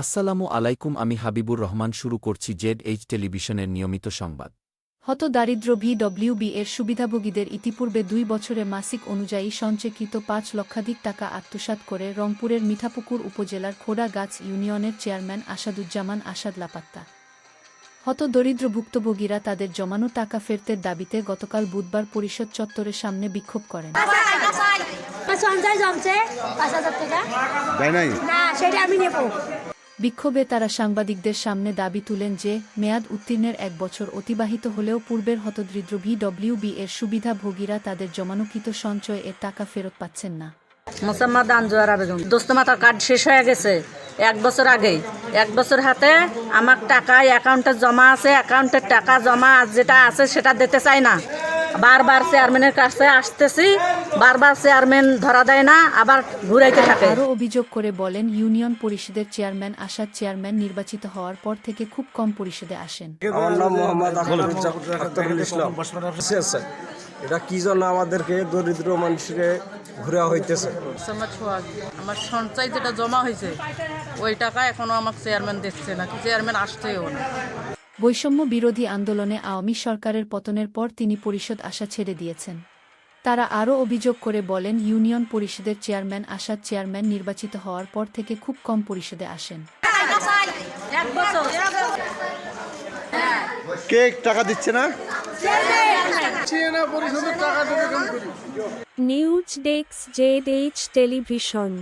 আসসালামু আলাইকুম আমি হাবিবুর রহমান শুরু করছি জেড এইচ টেলিভিশনের নিয়মিত সংবাদ। হত দারিদ্র ভিডব্লিউবি এর সুবিধাভোগীদের ইতিপূর্বে দুই বছরে মাসিক অনুযায়ী সঞ্চয়কৃত পাঁচ লক্ষাধিক টাকা আত্মসাৎ করে রংপুরের মিঠাপুকুর উপজেলার খোড়াগাছ ইউনিয়নের চেয়ারম্যান আসাদুজ্জামান আসাদ লাপাত্তা। হত দরিদ্র ভুক্তভোগীরা তাদের জমানো টাকা ফেরতের দাবিতে গতকাল বুধবার পরিষদ চত্বরের সামনে বিক্ষোভ করেন। সঞ্চয় জমছে পাঁচ হাজার টাকা। না সেটা আমি নেব। বিক্ষোভে তারা সাংবাদিকদের সামনে দাবি তুলেন যে, মেয়াদ উত্তীর্ণের এক বছর অতিবাহিত হলেও পূর্বের হতদরিদ্র ভিডব্লিউবি এর সুবিধাভোগীরা তাদের জমানোকৃত সঞ্চয় এর টাকা ফেরত পাচ্ছেন না। মোসাম্মদ আনজোয়ারা বেগম দোস্ত মাতার কার্ড শেষ হয়ে গেছে। এক বছর আগেই। এক বছর হাতে আমার টাকা অ্যাকাউন্টে জমা আছে অ্যাকাউন্টের টাকা জমা যেটা আছে সেটা দিতে চাই না। বারবার চেয়ারম্যানের কাছে আসতেছি বারবার চেয়ারম্যান ধরা দেয় না আবার ঘুরাইতে থাকে। আরও অভিযোগ করে বলেন ইউনিয়ন পরিষদের চেয়ারম্যান আসাদ চেয়ারম্যান নির্বাচিত হওয়ার পর থেকে খুব কম পরিষদে আসেন। আমার নাম মোহাম্মদ আখতারুল ইসলাম। এটা কি জন্য আমাদেরকে দরিদ্র মানুষকে ঘুরে হইতেছে। আমার সঞ্চয় যেটা জমা হয়েছে ওই টাকা এখনও আমাকে চেয়ারম্যান দিচ্ছে না চেয়ারম্যান আসছেও না। বৈষম্য বিরোধী আন্দোলনে আওয়ামী সরকারের পতনের পর তিনি পরিষদ আশা ছেড়ে দিয়েছেন। তারা আরও অভিযোগ করে বলেন ইউনিয়ন পরিষদের চেয়ারম্যান আসাদ চেয়ারম্যান নির্বাচিত হওয়ার পর থেকে খুব কম পরিষদে আসেন। কে টাকা দিচ্ছে না? News desk Z H television.